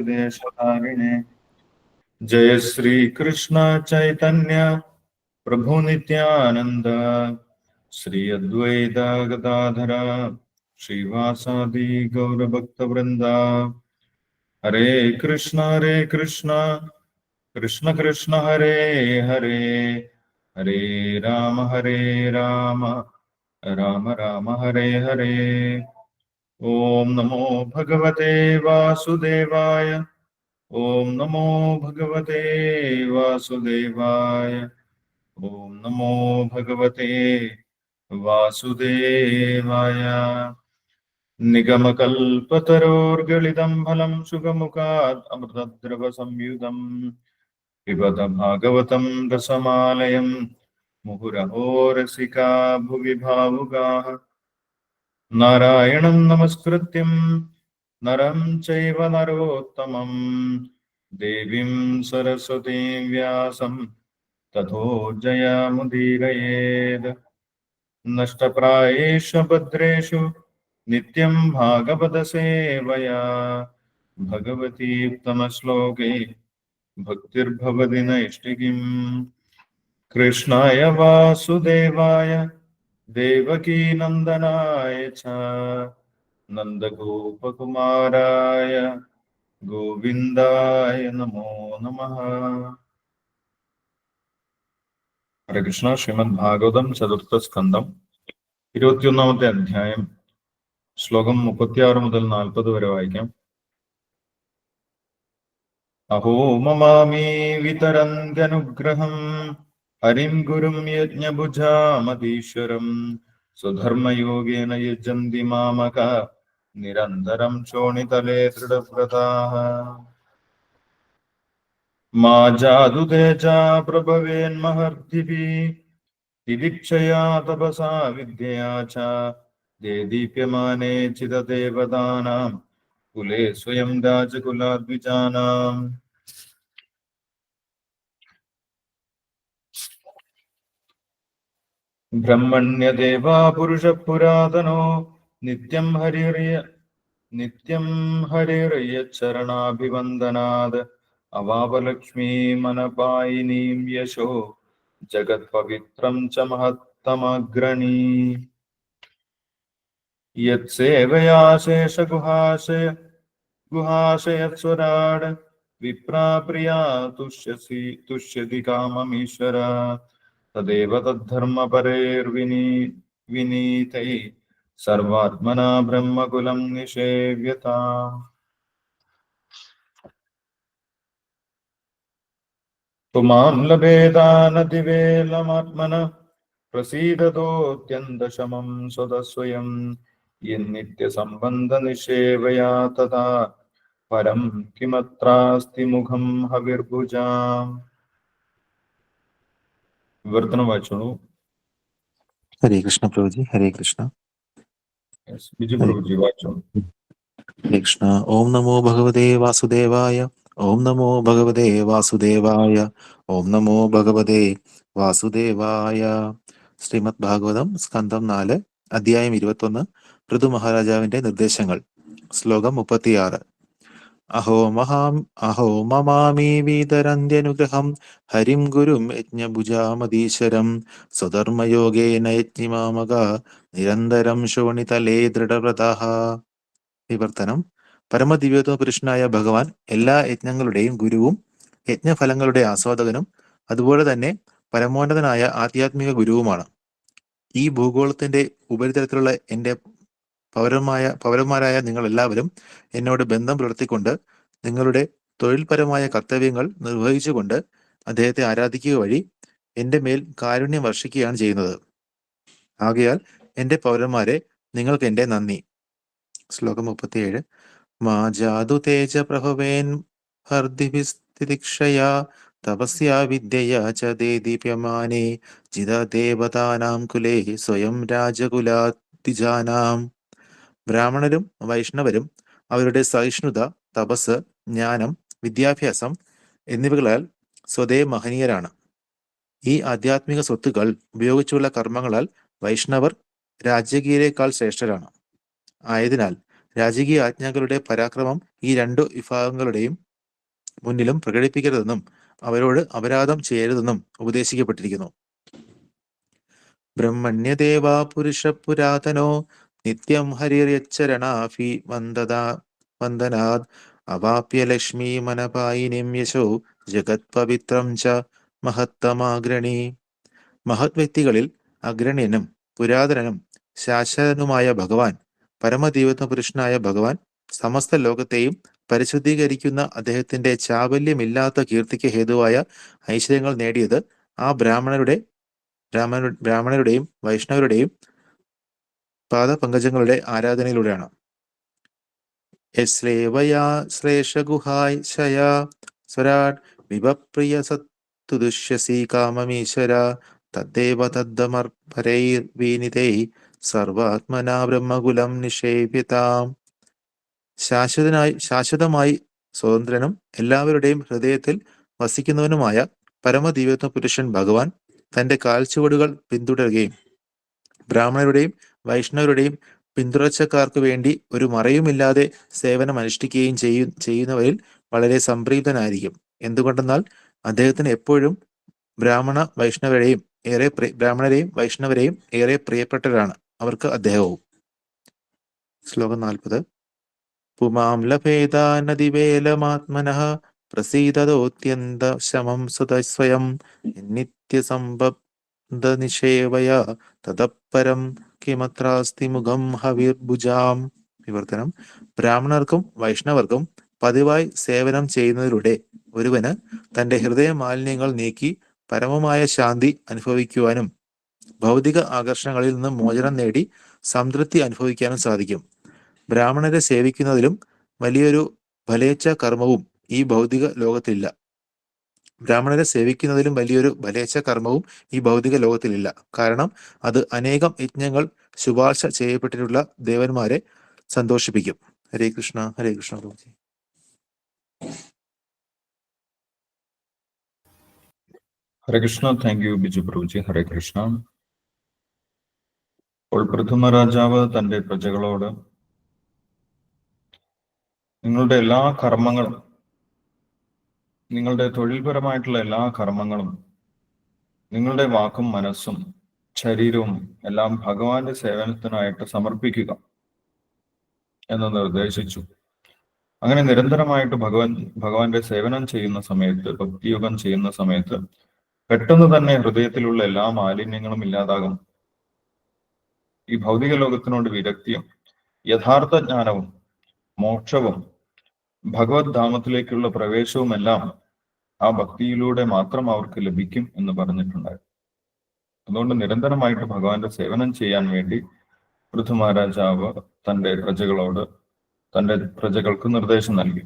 पाश्चात्यदेशधारिणे जय श्री कृष्ण चैतन्य प्रभु नित्यानंद श्री अद्वैत गदाधर श्रीवासादि गौर भक्त वृंदा हरे कृष्ण हरे कृष्ण। कृष्ण कृष्ण, हरे हरे। हरे राम हरे राम। राम राम, हरे हरे। ॐ नमो भगवते वासुदेवाय। ॐ नमो भगवते वासुदेवाय। ॐ नमो भगवते वासुदेवाय। निगमकल्पतरोर्गलितं फलं सुगमुखात् अमृतद्रवसंयुतम् पिबत भागवतं रसमालयं मुहुरहो रसिका भुवि भावुकाः। नारायणं नमस्कृत्यं। नरं चैव नरोत्तमं देवीं सरस्वतीं व्यासं। ततो जयामुदीरयेत् नष्टप्रायेषु भद्रेषु नित्यं भागवतसेवया। भगवतीत्तमश्लोके भक्तिर्भवति नैष्टिकीम् कृष्णाय वासुदेवाय देवकीनन्दनाय च नन्दगोपकुमाराय गोविन्दाय नमो नमः ഹരേ കൃഷ്ണ ശ്രീമദ് ഭാഗവതം ചതുർത്ഥ സ്കന്ധം ഇരുപത്തിയൊന്നാമത്തെ അധ്യായം ശ്ലോകം മുപ്പത്തിയാറ് മുതൽ നാൽപ്പത് വരെ വായിക്കാം അഹോ മമാമി വിതരന്ത്യനുഗ്രഹം हरिं गुरुं यज्ञभुजामतीश्वरं सुधर्मयोगेन यजन्ति मामक, निरन्तरं चोणितले दृढव्रताः। मा जातु तेजा प्रभवेन्महर्दिभिः तपसा विद्यया च, ते दीप्यमाने चिददेवतानां कुले स्वयं राजकुलाद्विजानाम्। ബ്രഹ്മണ്യദേവാ പുരുഷ പുരാതനോ നിത്യം ഹരിറിയ നിത്യം ഹരിറിയ ചരണാഭിവന്ദനാത്. അവാപലക്ഷ്മീ മനപായിനീം യശോ. ജഗത് പവിത്രം ച മഹത്തമഗ്രണീ യത്സേവയാശേഷഗുഹാശയ ഗുഹാശയസ്വരാട് വിപ്രാപ്രിയാ തുഷ്യസി തുഷ്യതി കാമമീശ്വര. तदेव तद्धर्मपरेर्विनी विनीतैः सर्वात्मना ब्रह्मकुलं निषेव्यता पुमां लभेदानतिवेलमात्मनः प्रसीदतोऽत्यन्तशमं स्वतः यन्नित्यसम्बन्धनिषेवया तथा परं किमत्रास्ति मुखं हविर्भुजाम् വിവർത്തനം വായിച്ചോളൂ. ഹരേ കൃഷ്ണ പ്രഭുജി ഹരേ കൃഷ്ണ. ബിജു പ്രഭുജി വായിച്ചോളൂ. ഹരേ കൃഷ്ണ. ഓം നമോ ഭഗവതേ വാസുദേവായ ഓം നമോ ഭഗവതേ വാസുദേവായ ഓം നമോ ഭഗവതേ വാസുദേവായ. ശ്രീമദ് ഭാഗവതം സ്കന്ധം നാല് അധ്യായം ഇരുപത്തൊന്ന് ഋതു മഹാരാജാവിന്റെ നിർദ്ദേശങ്ങൾ. ശ്ലോകം മുപ്പത്തിയാറ്. അഹോ മഹാം അഹോ മമാമീ വീതരന്ത്യനുഗ്രഹം. ഹരിം ഗുരും യജ്ഞഭുജാമതീശ്വരം സ്വധർമ്മയോഗേന യജ്ഞിമാമക. നിരന്തരം ശോണിതലേ ദൃഢവ്രത വിവർത്തനം. പരമദിവ്യോത്തമ പുരുഷനായ ഭഗവാൻ എല്ലാ യജ്ഞങ്ങളുടെയും ഗുരുവും യജ്ഞഫലങ്ങളുടെ ആസ്വാദകനും. അതുപോലെ തന്നെ പരമോന്നതനായ ആധ്യാത്മിക ഗുരുവുമാണ്. ഈ ഭൂഗോളത്തിന്റെ ഉപരിതലത്തിലുള്ള എന്റെ പൗരന്മായ പൗരന്മാരായ നിങ്ങൾ എല്ലാവരും എന്നോട് ബന്ധം പുലർത്തിക്കൊണ്ട് നിങ്ങളുടെ തൊഴിൽപരമായ കർത്തവ്യങ്ങൾ നിർവഹിച്ചുകൊണ്ട് അദ്ദേഹത്തെ ആരാധിക്കുക വഴി എന്റെ മേൽ കാരുണ്യം വർഷിക്കുകയാണ് ചെയ്യുന്നത്. ആകയാൽ എന്റെ പൗരന്മാരെ നിങ്ങൾക്ക് എന്റെ നന്ദി. ശ്ലോകം മുപ്പത്തിയേഴ്. മാ ജാതു തേജ പ്രഭവേൻ ഹർദിഭിസ്തിക്ഷയാ തപസ്യാ വിദ്യയാ ച ദേദീപ്യമാനേ ജിത ദേവതാനാം കുലേ സ്വയം രാജകുലാതിജാനാം. ബ്രാഹ്മണരും വൈഷ്ണവരും അവരുടെ സഹിഷ്ണുത തപസ് ജ്ഞാനം വിദ്യാഭ്യാസം എന്നിവകളാൽ സ്വതേ മഹനീയരാണ്. ഈ ആധ്യാത്മിക സ്വത്തുക്കൾ ഉപയോഗിച്ചുള്ള കർമ്മങ്ങളാൽ വൈഷ്ണവർ രാജകീയരെക്കാൾ ശ്രേഷ്ഠരാണ്. ആയതിനാൽ രാജകീയ ആജ്ഞകളുടെ പരാക്രമം ഈ രണ്ടു വിഭാഗങ്ങളുടെയും മുന്നിലും പ്രകടിപ്പിക്കരുതെന്നും അവരോട് അപരാധം ചെയ്യരുതെന്നും ഉപദേശിക്കപ്പെട്ടിരിക്കുന്നു. ബ്രഹ്മണ്യദേവാ പുരുഷ പുരാതനോ നിത്യം ഹരിര്യച്ചരണാഫി വന്ദതാ വന്ദനാത് അവാപ്യ ലക്ഷ്മി മനപായിനിം യശോ ജഗത് പവിത്രം ച മഹത്തമാഗ്രണി മഹത് വ്യക്തികളിൽ അഗ്രണ്യനും പുരാതനനും ശാശ്വതനുമായ ഭഗവാൻ പരമദൈവത്വ പുരുഷനായ ഭഗവാൻ സമസ്ത ലോകത്തെയും പരിശുദ്ധീകരിക്കുന്ന അദ്ദേഹത്തിന്റെ ചാബല്യമില്ലാത്ത കീർത്തിക്ക് ഹേതുവായ ഐശ്വര്യങ്ങൾ നേടിയത് ആ ബ്രാഹ്മണരുടെ ബ്രാഹ്മണ ബ്രാഹ്മണരുടെയും വൈഷ്ണവരുടെയും പാദപങ്കജങ്ങളുടെ ആരാധനയിലൂടെയാണ്. യശ്ലേവയാ ശ്രേഷഗുഹായ് ശയാ സ്വരാട് വിഭപ്രിയ സത്തുദുഷ്യസി കാമമീശ്വര തദ്ദേവ തദ്ദമർപരൈർവീനിതൈ സർവാത്മനാ ബ്രഹ്മകുലം നിഷേപ്യതാം. ശാശ്വതനായി ശാശ്വതമായി സ്വതന്ത്രനും എല്ലാവരുടെയും ഹൃദയത്തിൽ വസിക്കുന്നവനുമായ പരമദിവ്യത്വ പുരുഷൻ ഭഗവാൻ തന്റെ കാൽച്ചുവടുകൾ പിന്തുടരുകയും ബ്രാഹ്മണരുടെയും വൈഷ്ണവരുടെയും പിന്തുടർച്ചക്കാർക്ക് വേണ്ടി ഒരു മറയുമില്ലാതെ സേവനം അനുഷ്ഠിക്കുകയും ചെയ്യും ചെയ്യുന്നവരിൽ വളരെ സംപ്രീതനായിരിക്കും. എന്തുകൊണ്ടെന്നാൽ അദ്ദേഹത്തിന് എപ്പോഴും ബ്രാഹ്മണ വൈഷ്ണവരെയും ഏറെ ബ്രാഹ്മണരെയും വൈഷ്ണവരെയും ഏറെ പ്രിയപ്പെട്ടവരാണ് അവർക്ക് അദ്ദേഹവും. ശ്ലോകം നാൽപ്പത്. പുമാം ലഭേദാനദിവേലമാത്മനഃ പ്രസീദതോത്യന്ത ശമം സുതസ്വയം നിത്യസംബന്ധ നിഷേവയ തതപ്പരം കിമത്രാസ്തി മുഖം വിവർത്തനം. ബ്രാഹ്മണർക്കും വൈഷ്ണവർക്കും പതിവായി സേവനം ചെയ്യുന്നതിലൂടെ ഒരുവന് തന്റെ ഹൃദയ മാലിന്യങ്ങൾ നീക്കി പരമമായ ശാന്തി അനുഭവിക്കുവാനും ഭൗതിക ആകർഷണങ്ങളിൽ നിന്ന് മോചനം നേടി സംതൃപ്തി അനുഭവിക്കാനും സാധിക്കും. ബ്രാഹ്മണരെ സേവിക്കുന്നതിലും വലിയൊരു ഫലേച്ഛ കർമ്മവും ഈ ഭൗതിക ലോകത്തിലില്ല. ബ്രാഹ്മണരെ സേവിക്കുന്നതിലും വലിയൊരു ഫലേച്ഛ കർമ്മവും ഈ ഭൗതിക ലോകത്തിലില്ല. കാരണം അത് അനേകം യജ്ഞങ്ങൾ ശുപാർശ ചെയ്യപ്പെട്ടിട്ടുള്ള ദേവന്മാരെ സന്തോഷിപ്പിക്കും. Hare Krishna Hare Krishna പ്രഭുജി Hare Krishna thank you Biju പ്രഭുജി Hare Krishna. അപ്പോൾ പ്രഥമ രാജാവ് തന്റെ പ്രജകളോട് നിങ്ങളുടെ എല്ലാ കർമ്മങ്ങളും നിങ്ങളുടെ തൊഴിൽപരമായിട്ടുള്ള എല്ലാ കർമ്മങ്ങളും നിങ്ങളുടെ വാക്കും മനസ്സും ശരീരവും എല്ലാം ഭഗവാന്റെ സേവനത്തിനായിട്ട് സമർപ്പിക്കുക എന്ന് നിർദ്ദേശിച്ചു. അങ്ങനെ നിരന്തരമായിട്ട് ഭഗവാൻ ഭഗവാന്റെ സേവനം ചെയ്യുന്ന സമയത്ത് ഭക്തിയോഗം ചെയ്യുന്ന സമയത്ത് പെട്ടെന്ന് തന്നെ ഹൃദയത്തിലുള്ള എല്ലാ മാലിന്യങ്ങളും ഇല്ലാതാകും. ഈ ഭൗതിക ലോകത്തിനോട് വിരക്തിയും യഥാർത്ഥ ജ്ഞാനവും മോക്ഷവും ഭഗവത് ധാമത്തിലേക്കുള്ള പ്രവേശവും എല്ലാം ആ ഭക്തിയിലൂടെ മാത്രം അവർക്ക് ലഭിക്കും എന്ന് പറഞ്ഞിട്ടുണ്ടായിരുന്നു. അതുകൊണ്ട് നിരന്തരമായിട്ട് ഭഗവാന്റെ സേവനം ചെയ്യാൻ വേണ്ടി പൃഥു മഹാരാജാവ് തന്റെ പ്രജകളോട് തന്റെ പ്രജകൾക്ക് നിർദ്ദേശം നൽകി.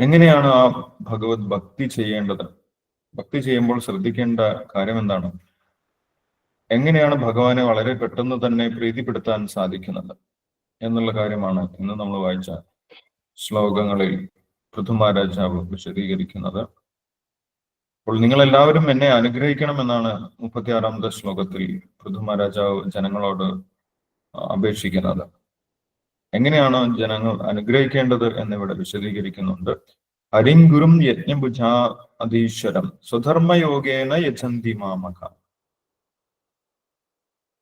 എങ്ങനെയാണ് ആ ഭഗവത് ഭക്തി ചെയ്യേണ്ടത്? ഭക്തി ചെയ്യുമ്പോൾ ശ്രദ്ധിക്കേണ്ട കാര്യം എന്താണ്? എങ്ങനെയാണ് ഭഗവാനെ വളരെ പെട്ടെന്ന് തന്നെ പ്രീതിപ്പെടുത്താൻ സാധിക്കുന്നത്? എന്നുള്ള കാര്യമാണ് ഇന്ന് നമ്മൾ വായിച്ച ശ്ലോകങ്ങളിൽ പൃഥുമാരാജാവ് വിശദീകരിക്കുന്നത്. അപ്പോൾ നിങ്ങൾ എല്ലാവരും എന്നെ അനുഗ്രഹിക്കണമെന്നാണ് മുപ്പത്തിയാറാമത്തെ ശ്ലോകത്തിൽ പൃഥുമാരാജാവ് ജനങ്ങളോട് അപേക്ഷിക്കുന്നത്. എങ്ങനെയാണ് ജനങ്ങൾ അനുഗ്രഹിക്കേണ്ടത് എന്നിവിടെ വിശദീകരിക്കുന്നുണ്ട്. ഹരിങ്കുരും യജ്ഞഭുജാ അധീശ്വരം സ്വധർമ്മയോഗേന യജന്തി മാമക.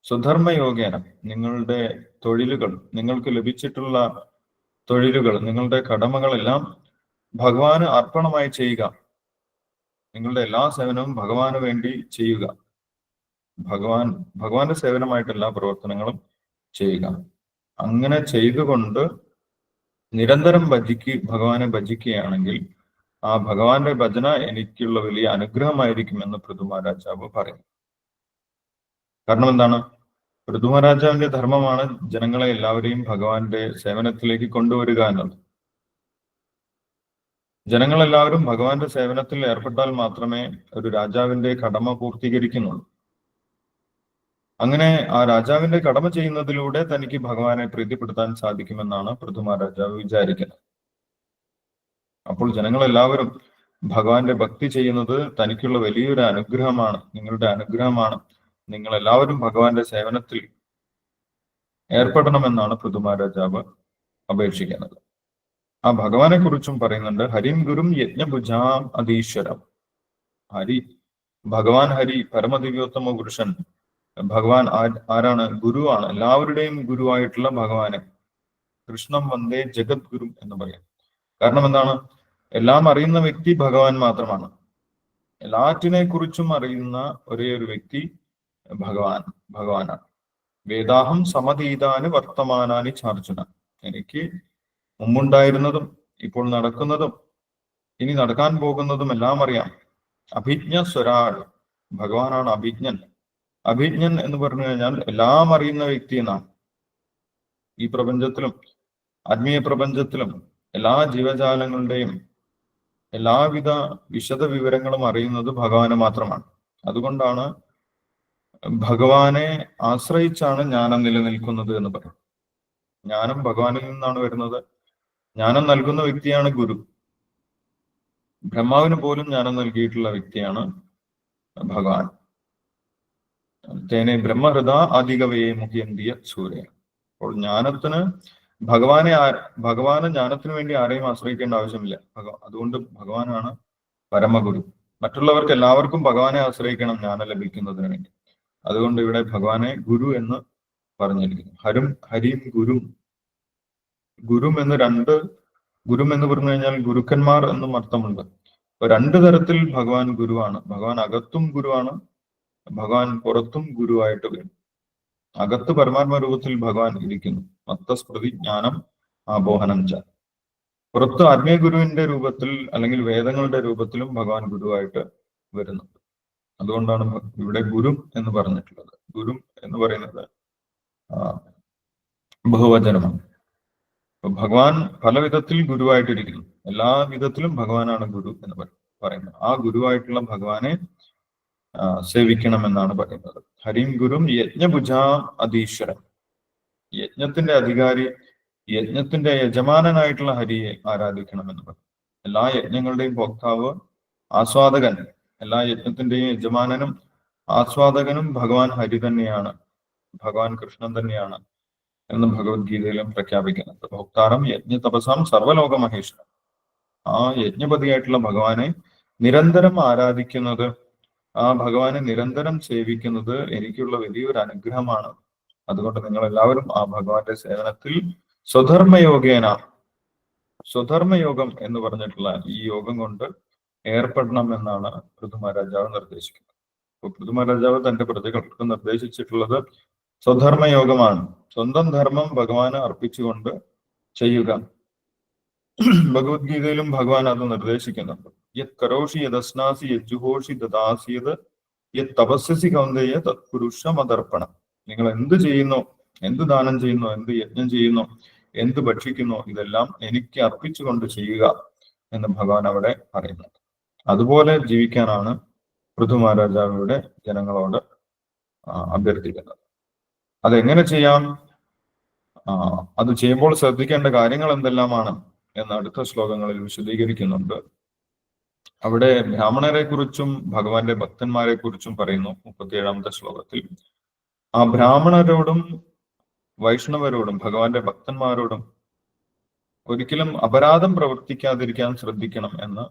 സ്വധർമ്മയോഗേന നിങ്ങളുടെ തൊഴിലുകൾ നിങ്ങൾക്ക് ലഭിച്ചിട്ടുള്ള തൊഴിലുകൾ നിങ്ങളുടെ കടമകളെല്ലാം ഭഗവാന് അർപ്പണമായി ചെയ്യുക. നിങ്ങളുടെ എല്ലാ സേവനവും ഭഗവാന് വേണ്ടി ചെയ്യുക. ഭഗവാൻ ഭഗവാന്റെ സേവനമായിട്ട് എല്ലാ പ്രവർത്തനങ്ങളും ചെയ്യുക. അങ്ങനെ ചെയ്തുകൊണ്ട് നിരന്തരം ഭജിക്ക് ഭഗവാനെ ഭജിക്കുകയാണെങ്കിൽ ആ ഭഗവാന്റെ ഭജന എനിക്കുള്ള വലിയ അനുഗ്രഹമായിരിക്കുമെന്ന് പൃഥുമഹാരാജാവ് പറയും. കാരണം എന്താണ്? പൃഥുമഹാരാജാവിന്റെ ധർമ്മമാണ് ജനങ്ങളെ എല്ലാവരെയും ഭഗവാന്റെ സേവനത്തിലേക്ക് കൊണ്ടുവരിക എന്നത്. ജനങ്ങളെല്ലാവരും ഭഗവാന്റെ സേവനത്തിൽ ഏർപ്പെട്ടാൽ മാത്രമേ ഒരു രാജാവിന്റെ കടമ പൂർത്തീകരിക്കുന്നുള്ളൂ. അങ്ങനെ ആ രാജാവിന്റെ കടമ ചെയ്യുന്നതിലൂടെ തനിക്ക് ഭഗവാനെ പ്രീതിപ്പെടുത്താൻ സാധിക്കുമെന്നാണ് പൃഥുമ രാജാവ് വിചാരിക്കുന്നത്. അപ്പോൾ ജനങ്ങളെല്ലാവരും ഭഗവാന്റെ ഭക്തി ചെയ്യുന്നത് തനിക്കുള്ള വലിയൊരു അനുഗ്രഹമാണ് നിങ്ങളുടെ അനുഗ്രഹമാണ്. നിങ്ങൾ എല്ലാവരും ഭഗവാന്റെ സേവനത്തിൽ ഏർപ്പെടണമെന്നാണ് പൃഥുമ രാജാവ് അപേക്ഷിക്കുന്നത്. ആ ഭഗവാനെ കുറിച്ചും പറയുന്നുണ്ട് ഹരിം ഗുരും യജ്ഞഭുജാം അതീശ്വരം ഹരി ഭഗവാൻ ഹരി പരമദിവ്യോത്തമ പുരുഷൻ. ഭഗവാൻ ആരാണ്? ഗുരുവാണ് എല്ലാവരുടെയും ഗുരുവായിട്ടുള്ള ഭഗവാനെ കൃഷ്ണം വന്ദേ ജഗത് ഗുരു എന്ന് പറയാം. കാരണം എന്താണ്? എല്ലാം അറിയുന്ന വ്യക്തി ഭഗവാൻ മാത്രമാണ്. എല്ലാറ്റിനെ കുറിച്ചും അറിയുന്ന ഒരേ ഒരു വ്യക്തി ഭഗവാൻ ഭഗവാനാണ്. വേദാഹം സമതീതാന് വർത്തമാനാനി ചാർജുന. എനിക്ക് മുമ്പുണ്ടായിരുന്നതും ഇപ്പോൾ നടക്കുന്നതും ഇനി നടക്കാൻ പോകുന്നതും എല്ലാം അറിയാം. അഭിജ്ഞ സ്വരാൾ ഭഗവാനാണ് അഭിജ്ഞൻ. അഭിജ്ഞൻ എന്ന് പറഞ്ഞു കഴിഞ്ഞാൽ എല്ലാം അറിയുന്ന വ്യക്തി എന്നാണ്. ഈ പ്രപഞ്ചത്തിലും ആത്മീയ പ്രപഞ്ചത്തിലും എല്ലാ ജീവജാലങ്ങളുടെയും എല്ലാവിധ വിശദ വിവരങ്ങളും അറിയുന്നത് ഭഗവാന് മാത്രമാണ്. അതുകൊണ്ടാണ് ഭഗവാനെ ആശ്രയിച്ചാണ് ജ്ഞാനം നിലനിൽക്കുന്നത് എന്ന് പറയും ജ്ഞാനം ഭഗവാനിൽ നിന്നാണ് വരുന്നത്. ജ്ഞാനം നൽകുന്ന വ്യക്തിയാണ് ഗുരു. ബ്രഹ്മാവിന് പോലും ജ്ഞാനം നൽകിയിട്ടുള്ള വ്യക്തിയാണ് ഭഗവാൻ. തേനെ ബ്രഹ്മഹൃദ അധികവയെ മുഖ്യന്തിയ സൂര്യ. അപ്പോൾ ജ്ഞാനത്തിന് ഭഗവാനെ ഭഗവാന് ജ്ഞാനത്തിന് വേണ്ടി ആരെയും ആശ്രയിക്കേണ്ട ആവശ്യമില്ല. അതുകൊണ്ട് ഭഗവാനാണ് പരമഗുരു. മറ്റുള്ളവർക്ക് എല്ലാവർക്കും ഭഗവാനെ ആശ്രയിക്കണം ജ്ഞാനം ലഭിക്കുന്നതിന് വേണ്ടി. അതുകൊണ്ട് ഇവിടെ ഭഗവാനെ ഗുരു എന്ന് പറഞ്ഞിരിക്കുന്നു. ഹരും ഹരിയും ഗുരും ഗുരും എന്ന് രണ്ട് ഗുരും എന്ന് പറഞ്ഞു കഴിഞ്ഞാൽ ഗുരുക്കന്മാർ എന്നും അർത്ഥമുണ്ട്. രണ്ട് തരത്തിൽ ഭഗവാൻ ഗുരുവാണ്. ഭഗവാൻ അകത്തും ഗുരുവാണ് ഭഗവാൻ പുറത്തും ഗുരുവായിട്ട് വരും. അകത്ത് പരമാത്മ രൂപത്തിൽ ഭഗവാൻ ഇരിക്കുന്നു. മത്തസ്മൃതി ജ്ഞാനം ആബോഹനം ച. പുറത്ത് ആത്മീയ ഗുരുവിന്റെ രൂപത്തിൽ അല്ലെങ്കിൽ വേദങ്ങളുടെ രൂപത്തിലും ഭഗവാൻ ഗുരുവായിട്ട് വരുന്നുണ്ട്. അതുകൊണ്ടാണ് ഇവിടെ ഗുരു എന്ന് പറഞ്ഞിട്ടുള്ളത്. ഗുരു എന്ന് പറയുന്നത് ബഹുവചനമാണ്. ഭഗവാൻ പല വിധത്തിൽ ഗുരുവായിട്ടിരിക്കുന്നു. എല്ലാ വിധത്തിലും ഭഗവാനാണ് ഗുരു എന്ന് പറ- പറയുന്നത്. ആ ഗുരുവായിട്ടുള്ള ഭഗവാനെ സേവിക്കണം സേവിക്കണമെന്നാണ് പറയുന്നത്. ഹരിം ഗുരും യജ്ഞഭുജ അധീശ്വരൻ. യജ്ഞത്തിന്റെ അധികാരി യജ്ഞത്തിന്റെ യജമാനനായിട്ടുള്ള ഹരിയെ ആരാധിക്കണമെന്ന് പറയും എല്ലാ യജ്ഞങ്ങളുടെയും ഭോക്താവ് ആസ്വാദകൻ. എല്ലാ യജ്ഞത്തിന്റെയും യജമാനനും ആസ്വാദകനും ഭഗവാൻ ഹരി തന്നെയാണ്. ഭഗവാൻ കൃഷ്ണൻ തന്നെയാണ്. എന്ന് ഭഗവത്ഗീതയിലും പ്രഖ്യാപിക്കുന്നുണ്ട്. ഭോക്താരം യജ്ഞ തപസാം സർവലോക മഹേശ്വരൻ ആ യജ്ഞപതിയായിട്ടുള്ള ഭഗവാനെ നിരന്തരം ആരാധിക്കുന്നത് ആ ഭഗവാനെ നിരന്തരം സേവിക്കുന്നത് എനിക്കുള്ള വലിയൊരു അനുഗ്രഹമാണ്. അതുകൊണ്ട് നിങ്ങൾ എല്ലാവരും ആ ഭഗവാന്റെ സേവനത്തിൽ സ്വധർമ്മയോഗേന സ്വധർമ്മയോഗം എന്ന് പറഞ്ഞിട്ടുള്ള ഈ യോഗം കൊണ്ട് ഏർപ്പെടണം എന്നാണ് പൃഥുമഹാരാജാവ് നിർദ്ദേശിക്കുന്നത്. അപ്പൊ പൃഥുമഹാരാജാവ് തന്റെ പ്രതികൾക്ക് നിർദ്ദേശിച്ചിട്ടുള്ളത് സ്വധർമ്മയോഗമാണ്. സ്വന്തം ധർമ്മം ഭഗവാന് അർപ്പിച്ചുകൊണ്ട് ചെയ്യുക. ഭഗവത്ഗീതയിലും ഭഗവാൻ അത് നിർദ്ദേശിക്കുന്നുണ്ട്. യത് കരോഷി യദസ്നാസി യജ്ജുഹോഷി ദദാസിയത് യത് തപസ്യസി കൗന്ദയ തത്പുരുഷമതർപ്പണം നിങ്ങൾ എന്ത് ചെയ്യുന്നു എന്ത് ദാനം ചെയ്യുന്നു എന്ത് യജ്ഞം ചെയ്യുന്നു എന്ത് ഭക്ഷിക്കുന്നു ഇതെല്ലാം എനിക്ക് അർപ്പിച്ചുകൊണ്ട് ചെയ്യുക എന്ന് ഭഗവാൻ അവിടെ പറയുന്നുണ്ട്. അതുപോലെ ജീവിക്കാനാണ് പൃഥു മഹാരാജാവിയുടെ ജനങ്ങളോട് അഭ്യർത്ഥിക്കുന്നത്. അതെങ്ങനെ ചെയ്യാം? അത് ചെയ്യുമ്പോൾ ശ്രദ്ധിക്കേണ്ട കാര്യങ്ങൾ എന്തെല്ലാമാണ് എന്ന് അടുത്ത ശ്ലോകങ്ങളിൽ വിശദീകരിക്കുന്നുണ്ട്. അവിടെ ബ്രാഹ്മണരെ കുറിച്ചും ഭഗവാന്റെ ഭക്തന്മാരെ കുറിച്ചും പറയുന്നു മുപ്പത്തിയേഴാമത്തെ ശ്ലോകത്തിൽ. ആ ബ്രാഹ്മണരോടും വൈഷ്ണവരോടും ഭഗവാന്റെ ഭക്തന്മാരോടും ഒരിക്കലും അപരാധം പ്രവർത്തിക്കാതിരിക്കാൻ ശ്രദ്ധിക്കണം എന്ന്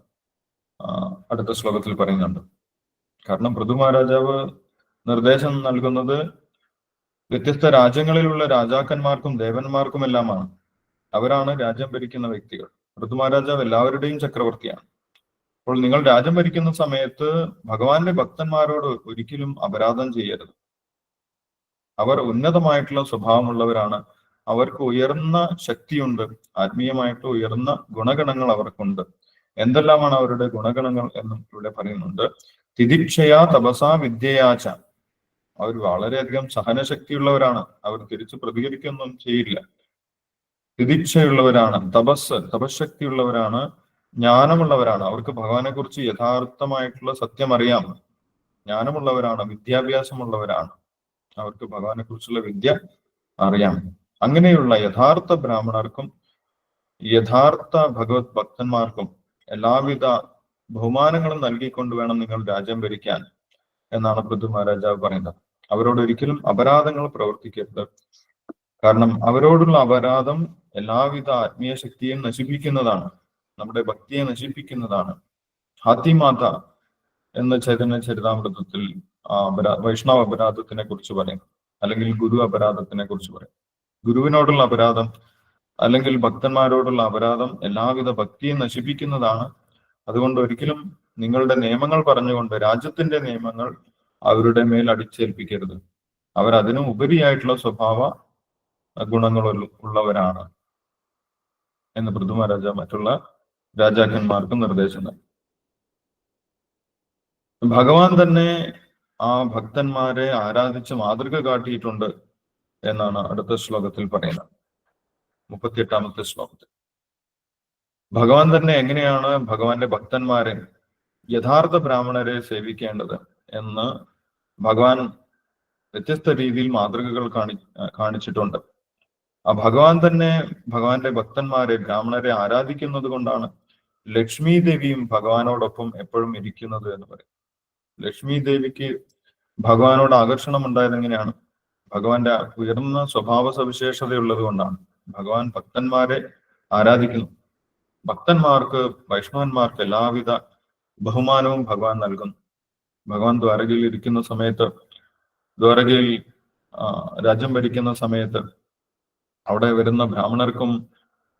അടുത്ത ശ്ലോകത്തിൽ പറയുന്നുണ്ട്. കാരണം പൃഥു മഹാരാജാവ് നിർദ്ദേശം നൽകുന്നത് വ്യത്യസ്ത രാജ്യങ്ങളിലുള്ള രാജാക്കന്മാർക്കും ദേവന്മാർക്കും ദേവന്മാർക്കുമെല്ലാമാണ്. അവരാണ് രാജ്യം ഭരിക്കുന്ന വ്യക്തികൾ. ഋതുമഹാരാജാവ് എല്ലാവരുടെയും ചക്രവർത്തിയാണ്. അപ്പോൾ നിങ്ങൾ രാജ്യം ഭരിക്കുന്ന സമയത്ത് ഭഗവാന്റെ ഭക്തന്മാരോട് ഒരിക്കലും അപരാധം ചെയ്യരുത്. അവർ ഉന്നതമായിട്ടുള്ള സ്വഭാവമുള്ളവരാണ്. അവർക്ക് ഉയർന്ന ശക്തിയുണ്ട്. ആത്മീയമായിട്ട് ഉയർന്ന ഗുണഗണങ്ങൾ അവർക്കുണ്ട്. എന്തെല്ലാമാണ് അവരുടെ ഗുണഗണങ്ങൾ എന്നും ഇവിടെ പറയുന്നുണ്ട്. തിദിക്ഷയാ തപസാ വിദ്യയാച്ച അവർ വളരെയധികം സഹനശക്തിയുള്ളവരാണ്. അവർ തിരിച്ചു പ്രതികരിക്കൊന്നും ചെയ്യില്ല. തിദിക്ഷയുള്ളവരാണ്. തപസ് തപശക്തിയുള്ളവരാണ്. ജ്ഞാനമുള്ളവരാണ്. അവർക്ക് ഭഗവാനെ കുറിച്ച് യഥാർത്ഥമായിട്ടുള്ള സത്യം അറിയാം ജ്ഞാനമുള്ളവരാണ് വിദ്യാഭ്യാസമുള്ളവരാണ്. അവർക്ക് ഭഗവാനെ കുറിച്ചുള്ള വിദ്യ അറിയാം. അങ്ങനെയുള്ള യഥാർത്ഥ ബ്രാഹ്മണർക്കും യഥാർത്ഥ ഭഗവത് ഭക്തന്മാർക്കും എല്ലാവിധ ബഹുമാനങ്ങളും നൽകിക്കൊണ്ട് വേണം നിങ്ങൾ രാജ്യം ഭരിക്കാൻ എന്നാണ് പൃഥ്വി മഹാരാജാവ് പറയുന്നത്. അവരോട് ഒരിക്കലും അപരാധങ്ങൾ പ്രവർത്തിക്കരുത്. കാരണം അവരോടുള്ള അപരാധം എല്ലാവിധ ആത്മീയ ശക്തിയെയും നശിപ്പിക്കുന്നതാണ്. നമ്മുടെ ഭക്തിയെ നശിപ്പിക്കുന്നതാണ്. ഹാത്തിമാത എന്ന ചൈതന്യ ചരിതാമൃതത്തിൽ അപരാ വൈഷ്ണവ അപരാധത്തിനെ കുറിച്ച് പറയും. അല്ലെങ്കിൽ ഗുരു അപരാധത്തിനെ കുറിച്ച് പറയും. ഗുരുവിനോടുള്ള അപരാധം അല്ലെങ്കിൽ ഭക്തന്മാരോടുള്ള അപരാധം എല്ലാവിധ ഭക്തിയും നശിപ്പിക്കുന്നതാണ്. അതുകൊണ്ട് ഒരിക്കലും നിങ്ങളുടെ നിയമങ്ങൾ പറഞ്ഞുകൊണ്ട് രാജ്യത്തിന്റെ നിയമങ്ങൾ അവരുടെ മേൽ അടിച്ചേൽപ്പിക്കരുത്. അവർ അതിനും ഉപരിയായിട്ടുള്ള സ്വഭാവ ഗുണങ്ങൾ ഉള്ളവരാണ് എന്ന് പൃഥു മറ്റുള്ള രാജാക്കന്മാർക്ക് നിർദ്ദേശം നൽകി. ഭഗവാൻ തന്നെ ആ ഭക്തന്മാരെ ആരാധിച്ച് മാതൃക കാട്ടിയിട്ടുണ്ട് എന്നാണ് അടുത്ത ശ്ലോകത്തിൽ പറയുന്നത്. മുപ്പത്തിയെട്ടാമത്തെ ശ്ലോകത്തിൽ. ഭഗവാൻ തന്നെ എങ്ങനെയാണ് ഭഗവാന്റെ ഭക്തന്മാരെ യഥാർത്ഥ ബ്രാഹ്മണരെ സേവിക്കേണ്ടത്? എന്ന് ഭഗവാൻ വ്യത്യസ്ത രീതിയിൽ മാതൃകകൾ കാണി കാണിച്ചിട്ടുണ്ട്. ആ ഭഗവാൻ തന്നെ ഭഗവാന്റെ ഭക്തന്മാരെ ബ്രാഹ്മണരെ ആരാധിക്കുന്നത് കൊണ്ടാണ് ലക്ഷ്മി ദേവിയും ഭഗവാനോടൊപ്പം എപ്പോഴും ഇരിക്കുന്നത് എന്ന് പറയും. ലക്ഷ്മി ദേവിക്ക് ഭഗവാനോട് ആകർഷണം ഉണ്ടായത് എങ്ങനെയാണ്? ഭഗവാന്റെ ഉയർന്ന സ്വഭാവ സവിശേഷതയുള്ളത് കൊണ്ടാണ്. ഭഗവാൻ ഭക്തന്മാരെ ആരാധിക്കുന്നു. ഭക്തന്മാർക്ക് വൈഷ്ണവന്മാർക്ക് എല്ലാവിധ ബഹുമാനവും ഭഗവാൻ നൽകുന്നു. ഭഗവാൻ ദ്വാരകയിൽ ഇരിക്കുന്ന സമയത്ത് ദ്വാരകയിൽ രാജ്യം ഭരിക്കുന്ന സമയത്ത് അവിടെ വരുന്ന ബ്രാഹ്മണർക്കും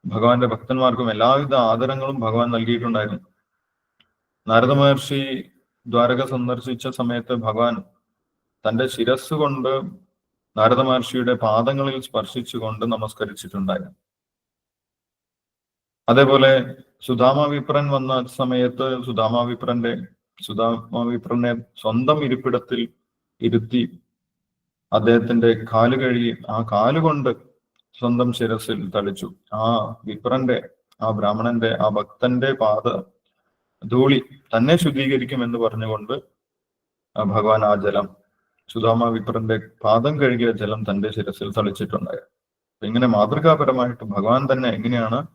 ഭഗവാന്റെ ഭക്തന്മാർക്കും എല്ലാവിധ ആദരങ്ങളും ഭഗവാൻ നൽകിയിട്ടുണ്ടായിരുന്നു. നാരദ മഹർഷി ദ്വാരക സന്ദർശിച്ച സമയത്ത് ഭഗവാൻ തന്റെ ശിരസ് കൊണ്ട് നാരദ മഹർഷിയുടെ പാദങ്ങളിൽ സ്പർശിച്ചുകൊണ്ട് നമസ്കരിച്ചിട്ടുണ്ടായിരുന്നു. അതേപോലെ സുധാമ വിപ്രൻ വന്ന സമയത്ത് സുധാമ വിപ്രന്റെ സുധാമ വിപ്രനെ സ്വന്തം ഇരിപ്പിടത്തിൽ ഇരുത്തി അദ്ദേഹത്തിന്റെ കാൽ കഴുകി ആ കാലുകൊണ്ട് സ്വന്തം ശിരസിൽ തളിച്ചു. ആ വിപ്രന്റെ ആ ബ്രാഹ്മണന്റെ ആ ഭക്തന്റെ പാത ധൂളി തന്നെ ശുദ്ധീകരിക്കും എന്ന് പറഞ്ഞുകൊണ്ട് ഭഗവാൻ ആ ജലം സുധാമ വിപ്രന്റെ പാദം കഴുകിയ ജലം തന്റെ ശിരസിൽ തളിച്ചിട്ടുണ്ടായി. ഇങ്ങനെ മാതൃകാപരമായിട്ട് ഭഗവാൻ തന്നെ എങ്ങനെയാണ്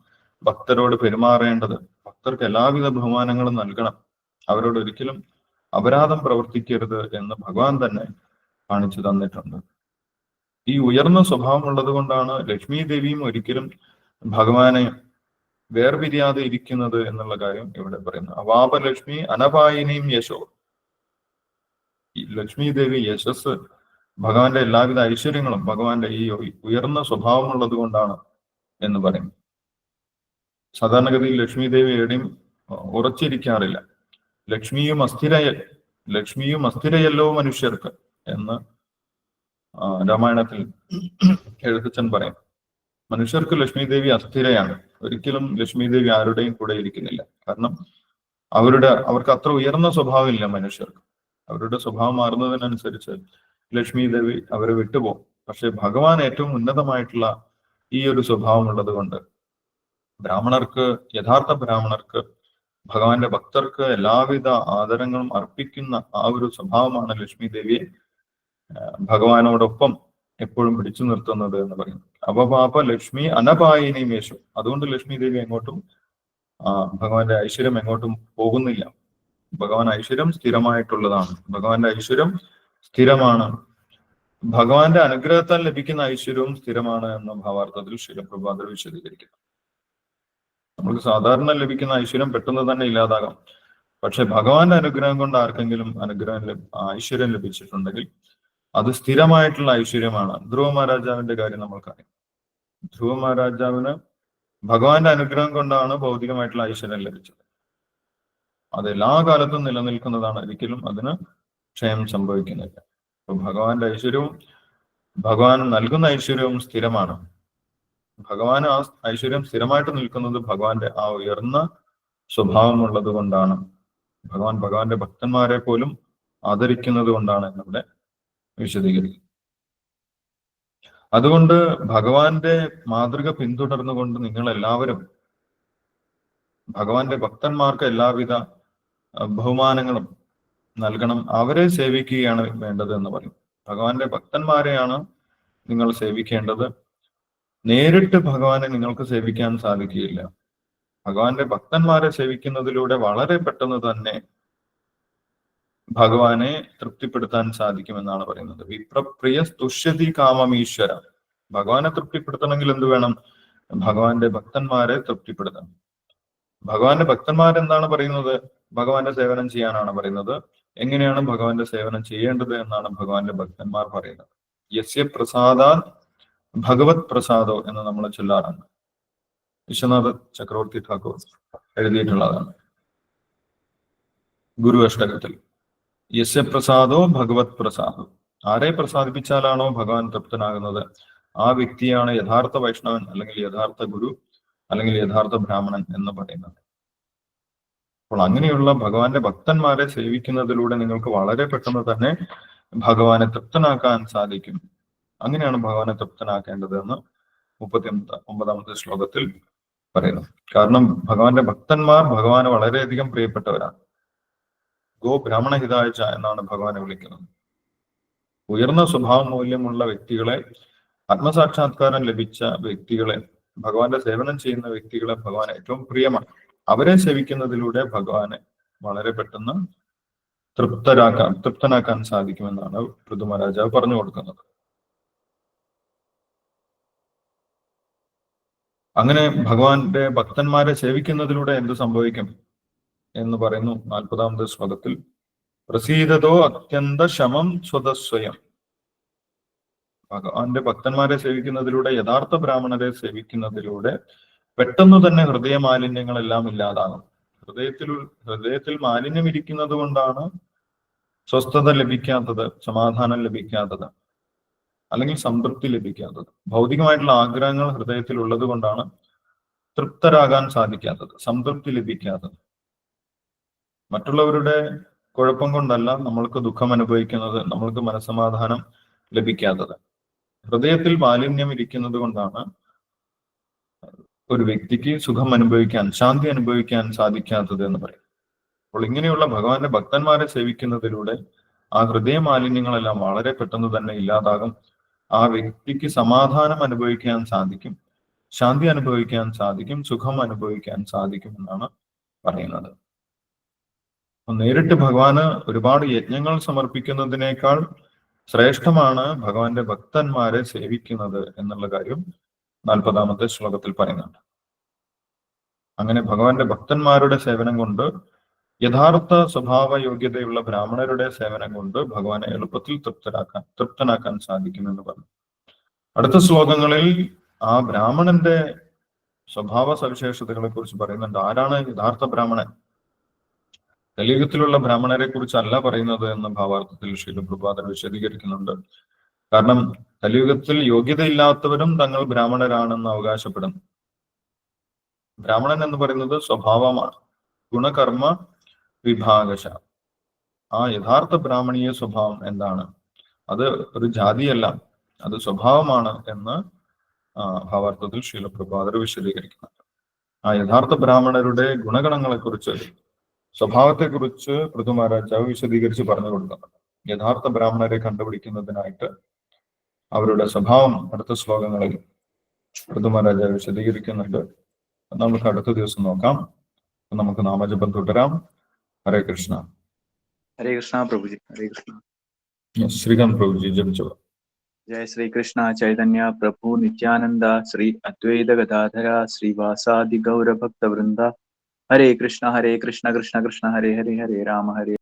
ഭക്തരോട് പെരുമാറേണ്ടത്? ഭക്തർക്ക് എല്ലാവിധ ബഹുമാനങ്ങളും നൽകണം. അവരോട് ഒരിക്കലും അപരാധം പ്രവർത്തിക്കരുത് എന്ന് ഭഗവാൻ തന്നെ കാണിച്ചു തന്നിട്ടുണ്ട്. ഈ ഉയർന്ന സ്വഭാവം ഉള്ളത് കൊണ്ടാണ് ലക്ഷ്മി ദേവിയും ഒരിക്കലും ഭഗവാനെ വേർപിരിയാതെ ഇരിക്കുന്നത് എന്നുള്ള കാര്യം ഇവിടെ പറയുന്നു അവാപലക്ഷ്മി അനപായിനിയും യശോ. ലക്ഷ്മി ദേവി യശസ് ഭഗവാന്റെ എല്ലാവിധ ഐശ്വര്യങ്ങളും ഭഗവാന്റെ ഈ ഉയർന്ന സ്വഭാവം ഉള്ളത് കൊണ്ടാണ് എന്ന് പറയും. സാധാരണഗതിയിൽ ലക്ഷ്മി ദേവി എവിടെയും ഉറച്ചിരിക്കാറില്ല. ലക്ഷ്മിയും അസ്ഥിര ലക്ഷ്മിയും അസ്ഥിരയല്ലോ മനുഷ്യർക്ക് എന്ന് രാമായണത്തിൽ എഴുത്തച്ഛൻ പറയും. മനുഷ്യർക്ക് ലക്ഷ്മി ദേവി അസ്ഥിരയാണ്. ഒരിക്കലും ലക്ഷ്മി ദേവി ആരുടെയും കൂടെ ഇരിക്കുന്നില്ല. കാരണം അവരുടെ അവർക്ക് അത്ര ഉയർന്ന സ്വഭാവമില്ല മനുഷ്യർക്ക്. അവരുടെ സ്വഭാവം മാറുന്നതിനനുസരിച്ച് ലക്ഷ്മി ദേവി അവരെ വിട്ടുപോകും. പക്ഷെ ഭഗവാൻ ഏറ്റവും ഉന്നതമായിട്ടുള്ള ഈ ഒരു സ്വഭാവം ഉള്ളത് കൊണ്ട് ബ്രാഹ്മണർക്ക് യഥാർത്ഥ ബ്രാഹ്മണർക്ക് ഭഗവാന്റെ ഭക്തർക്ക് എല്ലാവിധ ആദരങ്ങളും അർപ്പിക്കുന്ന ആ ഒരു സ്വഭാവമാണ് ലക്ഷ്മി ദേവിയെ ഭഗവാനോടൊപ്പം എപ്പോഴും പിടിച്ചു നിർത്തുന്നത് എന്ന് പറയുന്നു അപപാപ ലക്ഷ്മി അനപായിനിയും യേശു അതുകൊണ്ട് ലക്ഷ്മി ദേവി എങ്ങോട്ടും ഭഗവാന്റെ ഐശ്വര്യം എങ്ങോട്ടും പോകുന്നില്ല. ഭഗവാൻ ഐശ്വര്യം സ്ഥിരമായിട്ടുള്ളതാണ്. ഭഗവാന്റെ ഐശ്വര്യം സ്ഥിരമാണ്. ഭഗവാന്റെ അനുഗ്രഹത്താൽ ലഭിക്കുന്ന ഐശ്വര്യവും സ്ഥിരമാണ് എന്ന ഭാവാർത്ഥത്തിൽ ശിവപ്രഭാതർ വിശദീകരിക്കുന്നു. നമുക്ക് സാധാരണ ലഭിക്കുന്ന ഐശ്വര്യം പെട്ടെന്ന് തന്നെ ഇല്ലാതാകാം. പക്ഷെ ഭഗവാന്റെ അനുഗ്രഹം കൊണ്ട് ആർക്കെങ്കിലും അനുഗ്രഹം ഐശ്വര്യം ലഭിച്ചിട്ടുണ്ടെങ്കിൽ അത് സ്ഥിരമായിട്ടുള്ള ഐശ്വര്യമാണ്. ധ്രുവ മഹാരാജാവിന്റെ കാര്യം നമ്മൾക്കറിയാം. ധ്രുവ മഹാരാജാവിന് ഭഗവാന്റെ അനുഗ്രഹം കൊണ്ടാണ് ഭൗതികമായിട്ടുള്ള ഐശ്വര്യം ലഭിച്ചത്. അത് എല്ലാ കാലത്തും നിലനിൽക്കുന്നതാണ്. ഒരിക്കലും അതിന് ക്ഷയം സംഭവിക്കുന്നില്ല. അപ്പൊ ഭഗവാന്റെ ഐശ്വര്യവും ഭഗവാൻ നൽകുന്ന ഐശ്വര്യവും സ്ഥിരമാണ്. ഭഗവാൻ ആ ഐശ്വര്യം സ്ഥിരമായിട്ട് നിൽക്കുന്നത് ഭഗവാന്റെ ആ ഉയർന്ന സ്വഭാവമുള്ളത് കൊണ്ടാണ്. ഭഗവാൻ ഭഗവാന്റെ ഭക്തന്മാരെ പോലും ആദരിക്കുന്നത് കൊണ്ടാണ് എന്നിവിടെ വിശദീകരിക്കുന്നത്. അതുകൊണ്ട് ഭഗവാന്റെ മാതൃക പിന്തുടർന്നുകൊണ്ട് നിങ്ങൾ എല്ലാവരും ഭഗവാന്റെ ഭക്തന്മാർക്ക് എല്ലാവിധ ബഹുമാനങ്ങളും നൽകണം. അവരെ സേവിക്കുകയാണ് വേണ്ടത് എന്ന് പറയും. ഭഗവാന്റെ ഭക്തന്മാരെയാണ് നിങ്ങൾ സേവിക്കേണ്ടത്. നേരിട്ട് ഭഗവാനെ നിങ്ങൾക്ക് സേവിക്കാൻ സാധിക്കുകയില്ല. ഭഗവാന്റെ ഭക്തന്മാരെ സേവിക്കുന്നതിലൂടെ വളരെ പെട്ടെന്ന് തന്നെ ഭഗവാനെ തൃപ്തിപ്പെടുത്താൻ സാധിക്കുമെന്നാണ് പറയുന്നത്. വിപ്രപ്രിയ തുഷ്യതി കാമമീശ്വര. ഭഗവാനെ തൃപ്തിപ്പെടുത്തണമെങ്കിൽ എന്ത് വേണം? ഭഗവാന്റെ ഭക്തന്മാരെ തൃപ്തിപ്പെടുത്തണം. ഭഗവാന്റെ ഭക്തന്മാരെന്താണ് പറയുന്നത്? ഭഗവാന്റെ സേവനം ചെയ്യാനാണ് പറയുന്നത്. എങ്ങനെയാണ് ഭഗവാന്റെ സേവനം ചെയ്യേണ്ടത് എന്നാണ് ഭഗവാന്റെ ഭക്തന്മാർ പറയുന്നത്. യസ്യ പ്രസാദാ ഭഗവത് പ്രസാദോ എന്ന് നമ്മൾ ചൊല്ലാറാണ്. വിശ്വനാഥ ചക്രവർത്തി ഠാക്കൂർ എഴുതിയിട്ടുള്ളതാണ്. ഗുരു അഷ്ടകത്തിൽ. യസ്യ പ്രസാദോ ഭഗവത് പ്രസാദോ. ആരെ പ്രസാദിപ്പിച്ചാലാണോ ഭഗവാൻ തൃപ്തനാകുന്നത്? ആ വ്യക്തിയാണ് യഥാർത്ഥ വൈഷ്ണവൻ അല്ലെങ്കിൽ യഥാർത്ഥ ഗുരു അല്ലെങ്കിൽ യഥാർത്ഥ ബ്രാഹ്മണൻ എന്ന് പറയുന്നത്. അപ്പോൾ അങ്ങനെയുള്ള ഭഗവാന്റെ ഭക്തന്മാരെ സേവിക്കുന്നതിലൂടെ നിങ്ങൾക്ക് വളരെ പെട്ടെന്ന് തന്നെ ഭഗവാനെ തൃപ്തനാക്കാൻ സാധിക്കും. അങ്ങനെയാണ് ഭഗവാനെ തൃപ്തനാക്കേണ്ടത് എന്ന് മുപ്പത്തി ഒമ്പതാമത്തെ ശ്ലോകത്തിൽ പറയുന്നു. കാരണം ഭഗവാന്റെ ഭക്തന്മാർ ഭഗവാന് വളരെയധികം പ്രിയപ്പെട്ടവരാണ്. ഗോ ബ്രാഹ്മണ ഹിതാഴ്ച എന്നാണ് ഭഗവാനെ വിളിക്കുന്നത്. ഉയർന്ന സ്വഭാവ മൂല്യമുള്ള വ്യക്തികളെ ആത്മസാക്ഷാത്കാരം ലഭിച്ച വ്യക്തികളെ ഭഗവാന്റെ സേവനം ചെയ്യുന്ന വ്യക്തികളെ ഭഗവാൻ ഏറ്റവും പ്രിയമാണ്. അവരെ സേവിക്കുന്നതിലൂടെ ഭഗവാനെ വളരെ പെട്ടെന്ന് തൃപ്തരാക്കാൻ തൃപ്തനാക്കാൻ സാധിക്കുമെന്നാണ് രാജാവ് പറഞ്ഞു കൊടുക്കുന്നത്. അങ്ങനെ ഭഗവാന്റെ ഭക്തന്മാരെ സേവിക്കുന്നതിലൂടെ എന്ത് സംഭവിക്കും എന്ന് പറയുന്നു നാൽപ്പതാമത് ശ്ലോകത്തിൽ. പ്രസീതതോ അത്യന്ത ശമം സ്വതസ്വയം. ഭഗവാന്റെ ഭക്തന്മാരെ സേവിക്കുന്നതിലൂടെ യഥാർത്ഥ ബ്രാഹ്മണരെ സേവിക്കുന്നതിലൂടെ പെട്ടെന്ന് തന്നെ ഹൃദയ മാലിന്യങ്ങളെല്ലാം ഇല്ലാതാകും. ഹൃദയത്തിൽ ഹൃദയത്തിൽ മാലിന്യം ഇരിക്കുന്നത് കൊണ്ടാണ് സ്വസ്ഥത ലഭിക്കാത്തത് സമാധാനം ലഭിക്കാത്തത്. അല്ലെങ്കിൽ സംതൃപ്തി ലഭിക്കാത്തത്. ഭൗതികമായിട്ടുള്ള ആഗ്രഹങ്ങൾ ഹൃദയത്തിൽ ഉള്ളത് കൊണ്ടാണ് തൃപ്തരാകാൻ സാധിക്കാത്തത് സംതൃപ്തി ലഭിക്കാത്തത്. മറ്റുള്ളവരുടെ കുഴപ്പം കൊണ്ടല്ല നമ്മൾക്ക് ദുഃഖം അനുഭവിക്കുന്നത് നമ്മൾക്ക് മനസ്സമാധാനം ലഭിക്കാത്തത്. ഹൃദയത്തിൽ മാലിന്യം ഇരിക്കുന്നത് കൊണ്ടാണ് ഒരു വ്യക്തിക്ക് സുഖം അനുഭവിക്കാൻ ശാന്തി അനുഭവിക്കാൻ സാധിക്കാത്തത് എന്ന് പറയും അപ്പോൾ ഇങ്ങനെയുള്ള ഭഗവാന്റെ ഭക്തന്മാരെ സേവിക്കുന്നതിലൂടെ ആ ഹൃദയ മാലിന്യങ്ങളെല്ലാം വളരെ പെട്ടെന്ന് തന്നെ ഇല്ലാതാകും. ആ വ്യക്തിക്ക് സമാധാനം അനുഭവിക്കാൻ സാധിക്കും ശാന്തി അനുഭവിക്കാൻ സാധിക്കും സുഖം അനുഭവിക്കാൻ സാധിക്കും എന്നാണ് പറയുന്നത്. നേരിട്ട് ഭഗവാന് ഒരുപാട് യജ്ഞങ്ങൾ സമർപ്പിക്കുന്നതിനേക്കാൾ ശ്രേഷ്ഠമാണ് ഭഗവാന്റെ ഭക്തന്മാരെ സേവിക്കുന്നത് എന്നുള്ള കാര്യം നാൽപ്പതാമത്തെ ശ്ലോകത്തിൽ പറയുന്നുണ്ട്. അങ്ങനെ ഭഗവാന്റെ ഭക്തന്മാരുടെ സേവനം കൊണ്ട് യഥാർത്ഥ സ്വഭാവ യോഗ്യതയുള്ള ബ്രാഹ്മണരുടെ സേവനം കൊണ്ട് ഭഗവാനെ എളുപ്പത്തിൽ തൃപ്തരാക്കാൻ തൃപ്തനാക്കാൻ സാധിക്കുമെന്ന് പറഞ്ഞു. അടുത്ത ശ്ലോകങ്ങളിൽ ആ ബ്രാഹ്മണന്റെ സ്വഭാവ സവിശേഷതകളെ കുറിച്ച് പറയുന്നുണ്ട്. ആരാണ് യഥാർത്ഥ ബ്രാഹ്മണൻ? കലിയുഗത്തിലുള്ള ബ്രാഹ്മണരെ കുറിച്ചല്ല പറയുന്നത് എന്ന ഭാവാർത്ഥത്തിൽ ശീലപ്രഭാതൻ വിശദീകരിക്കുന്നുണ്ട്. കാരണം കലിയുഗത്തിൽ യോഗ്യതയില്ലാത്തവരും തങ്ങൾ ബ്രാഹ്മണരാണെന്ന് അവകാശപ്പെടുന്നു. ബ്രാഹ്മണൻ എന്ന് പറയുന്നത് സ്വഭാവമാണ്. ഗുണകർമ്മ വിഭാഗശ. ആ യഥാർത്ഥ ബ്രാഹ്മണീയ സ്വഭാവം എന്താണ്? അത് ഒരു ജാതിയല്ല. അത് സ്വഭാവമാണ് എന്ന് ഭാവാർത്ഥത്തിൽ ശീലപ്രഭാതർ വിശദീകരിക്കുന്നുണ്ട്. ആ യഥാർത്ഥ ബ്രാഹ്മണരുടെ ഗുണഗണങ്ങളെ കുറിച്ച് സ്വഭാവത്തെക്കുറിച്ച് പൃഥു മഹാരാജാവ് വിശദീകരിച്ച് പറഞ്ഞു കൊടുക്കുന്നുണ്ട്. യഥാർത്ഥ ബ്രാഹ്മണരെ കണ്ടുപിടിക്കുന്നതിനായിട്ട് അവരുടെ സ്വഭാവം അടുത്ത ശ്ലോകങ്ങളിൽ പൃഥു മഹാരാജാവ് വിശദീകരിക്കുന്നുണ്ട്. നമുക്ക് അടുത്ത ദിവസം നോക്കാം. നമുക്ക് നാമജപം തുടരാം. हरे कृष्णा। हरे कृष्णा प्रभु जी हरे कृष्णा। श्रीकांत प्रभु जी जब जो जय श्री कृष्ण चैतन्य प्रभु नित्यानंदा श्री अद्वैत गदाधरा श्रीवासादि गौर भक्त वृंदा। हरे कृष्णा हरे कृष्णा कृष्णा कृष्णा हरे हरे हरे राम हरे।